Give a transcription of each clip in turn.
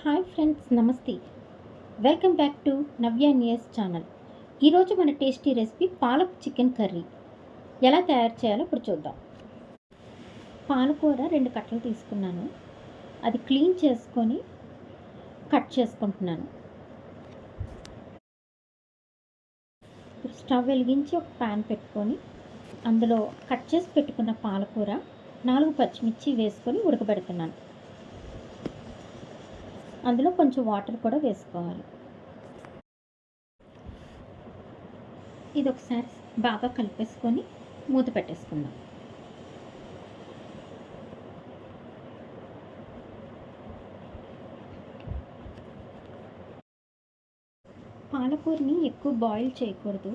Hi friends నమస్తే. Welcome back to Navya నియస్ channel. ఈరోజు మన tasty recipe palak chicken curry. ఎలా తయారు చేయాలో ఇప్పుడు చూద్దాం. పాలకూర రెండు కట్టలు తీసుకున్నాను. అది క్లీన్ చేసుకొని కట్ చేసుకుంటున్నాను. స్టవ్ వెలిగించి ఒక ప్యాన్ పెట్టుకొని అందులో కట్ చేసి పెట్టుకున్న పాలకూర నాలుగు పచ్చిమిర్చి వేసుకొని ఉడకబెడుతున్నాను. అందులో కొంచెం వాటర్ కూడా వేసుకోవాలి. ఇది ఒకసారి బాగా కలిపేసుకొని మూత పెట్టేసుకుందాం. పాలకూరని ఎక్కువ బాయిల్ చేయకూడదు.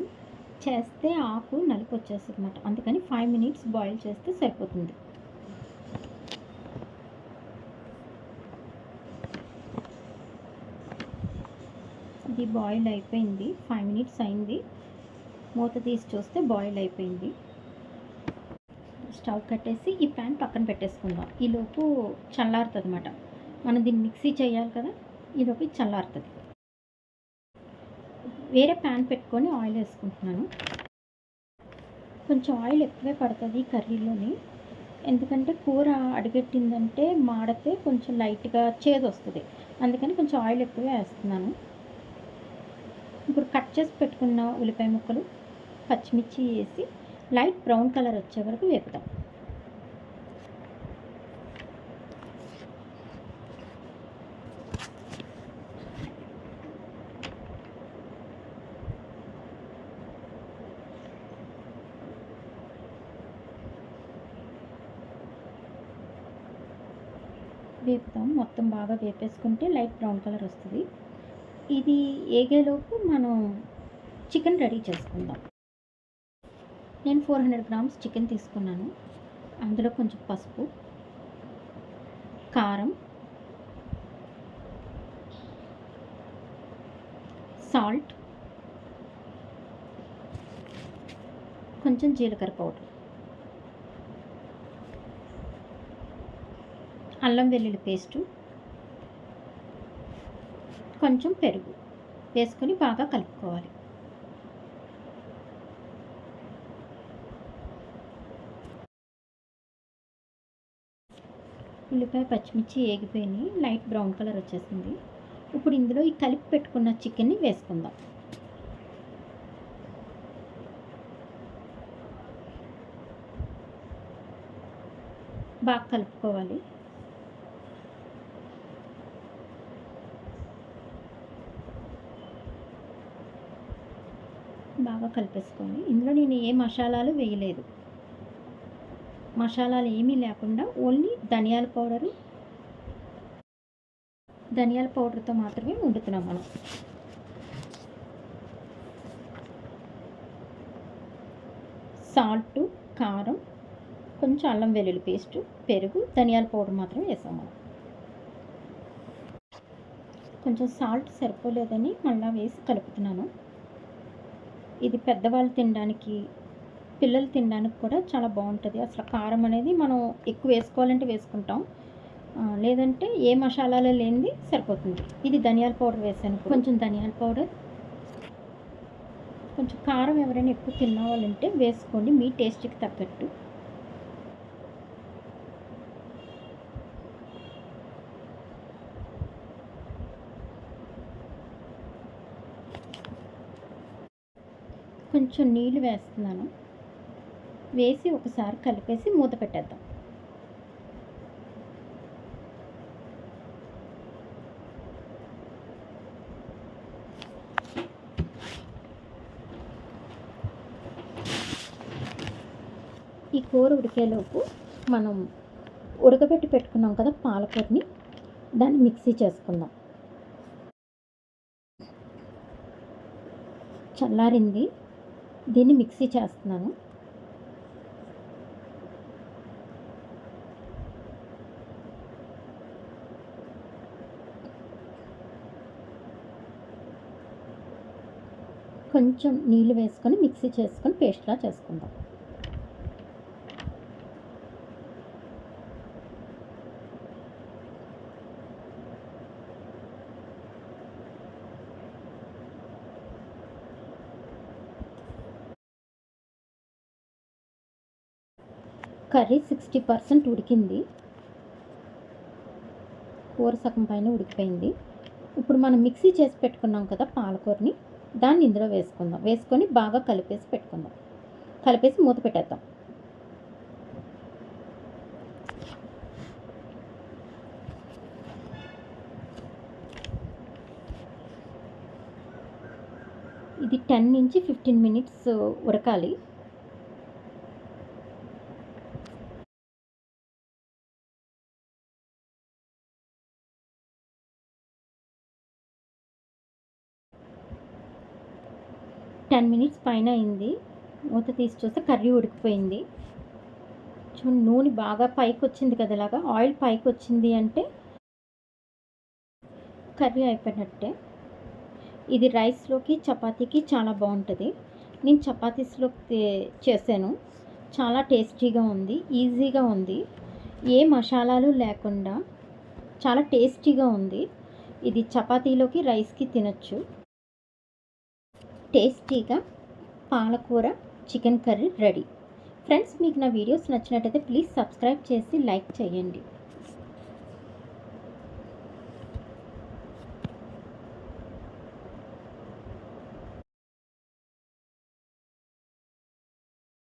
చేస్తే ఆకు నలుపు వచ్చేస్తుంది అనమాట అందుకని ఫైవ్ మినిట్స్ బాయిల్ చేస్తే సరిపోతుంది. ఇది బాయిల్ అయిపోయింది. ఫైవ్ మినిట్స్ అయింది. మూత తీసి చూస్తే బాయిల్ అయిపోయింది. స్టవ్ కట్టేసి ఈ ప్యాన్ పక్కన పెట్టేసుకుందాం. ఈలోపు చల్లారుతుంది అనమాట మనం దీన్ని మిక్సీ చేయాలి కదా? ఈలోపు చల్లారుతుంది. వేరే ప్యాన్ పెట్టుకొని ఆయిల్ వేసుకుంటున్నాను. కొంచెం ఆయిల్ ఎక్కువే పడుతుంది కర్రీలోని. ఎందుకంటే కూర అడిగెట్టిందంటే మాడితే కొంచెం లైట్గా చేదు వస్తుంది అందుకని కొంచెం ఆయిల్ ఎక్కువే వేస్తున్నాను. ఇప్పుడు కట్ చేసి పెట్టుకున్న ఉల్లిపాయ ముక్కలు పచ్చిమిర్చి వేసి లైట్ బ్రౌన్ కలర్ వచ్చే వరకు వేపుతాం. వేపుతాం. మొత్తం బాగా వేపేసుకుంటే లైట్ బ్రౌన్ కలర్ వస్తుంది. ఇది ఏగేలోపు మనం చికెన్ రెడీ చేసుకుందాం. నేను ఫోర్ హండ్రెడ్ గ్రామ్స్ చికెన్ తీసుకున్నాను. అందులో కొంచెం పసుపు కారం సాల్ట్ కొంచెం జీలకర్ర పౌడర్ అల్లం వెల్లుల్లి పేస్టు కొంచెం పెరుగు వేసుకొని బాగా కలుపుకోవాలి. ఉల్లిపాయ పచ్చిమిర్చి ఏగిపోయి లైట్ బ్రౌన్ కలర్ వచ్చేసింది. ఇప్పుడు ఇందులో ఈ కలిపి పెట్టుకున్న చికెన్ని వేసుకుందాం. బాగా కలుపుకోవాలి. బాగా కలిపేసుకోండి. ఇందులో నేను ఏ మసాలాలు వేయలేదు. మసాలాలు ఏమీ లేకుండా ఓన్లీ ధనియాల పౌడరు ధనియాల పౌడర్తో మాత్రమే వండుతున్నాం మనం. సాల్ట్ కారం కొంచెం అల్లం వెల్లుల్లి పేస్టు పెరుగు ధనియాల పౌడర్ మాత్రం వేసాం మనం. కొంచెం సాల్ట్ సరిపోలేదని మళ్ళీ వేసి కలుపుతున్నాను. ఇది పెద్దవాళ్ళు తినడానికి పిల్లలు తినడానికి కూడా చాలా బాగుంటుంది. అసలు కారం అనేది మనం ఎక్కువ వేసుకోవాలంటే వేసుకుంటాం. లేదంటే ఏ మసాలాలు లేనిది సరిపోతుంది. ఇది ధనియాల పౌడర్ వేసాను. కొంచెం ధనియాల పౌడర్. కొంచెం కారం ఎవరైనా ఎక్కువ తిన్నవాళ్ళంటే వేసుకోండి. మీ టేస్ట్కి తగ్గట్టు. కొంచెం నీళ్ళు వేస్తున్నాను. వేసి ఒకసారి కలిపేసి మూత పెట్టేద్దాం. ఈ కూర ఉడికేలోపు మనం ఉడకబెట్టి పెట్టుకున్నాం కదా పాలకూరని దాన్ని మిక్సీ చేసుకుందాం. చల్లారింది. దీన్ని మిక్సీ చేస్తున్నాను. కొంచెం నీళ్ళు వేసుకొని మిక్సీ చేసుకొని పేస్ట్లా చేసుకుందాం. కర్రీ సిక్స్టీ పర్సెంట్ ఉడికింది. కూర సగం పైన ఉడికిపోయింది. ఇప్పుడు మనం మిక్సీ చేసి పెట్టుకున్నాం కదా పాలకూరని దాన్ని ఇందులో వేసుకుందాం. వేసుకొని బాగా కలిపేసి పెట్టుకుందాం. కలిపేసి మూత పెట్టేద్దాం. ఇది టెన్ నుంచి ఫిఫ్టీన్ మినిట్స్ ఉడకాలి. టెన్ మినిట్స్ పైన అయింది. మూత తీసి చూస్తే కర్రీ ఉడికిపోయింది. చూడండి నూనె బాగా పైకి వచ్చింది కదా ఇలాగా. ఆయిల్ పైకి వచ్చింది అంటే కర్రీ అయిపోయినట్టే. ఇది రైస్లోకి చపాతీకి చాలా బాగుంటుంది. నేను చపాతీస్లో చేశాను. చాలా టేస్టీగా ఉంది ఈజీగా ఉంది. ఏ మసాలాలు లేకుండా చాలా టేస్టీగా ఉంది. ఇది చపాతీలోకి రైస్కి తినచ్చు. టేస్టీగా పాలకూర చికెన్ కర్రీ రెడీ. ఫ్రెండ్స్ మీకు నా వీడియోస్ నచ్చినట్టయితే ప్లీజ్ సబ్స్క్రైబ్ చేసి లైక్ చేయండి.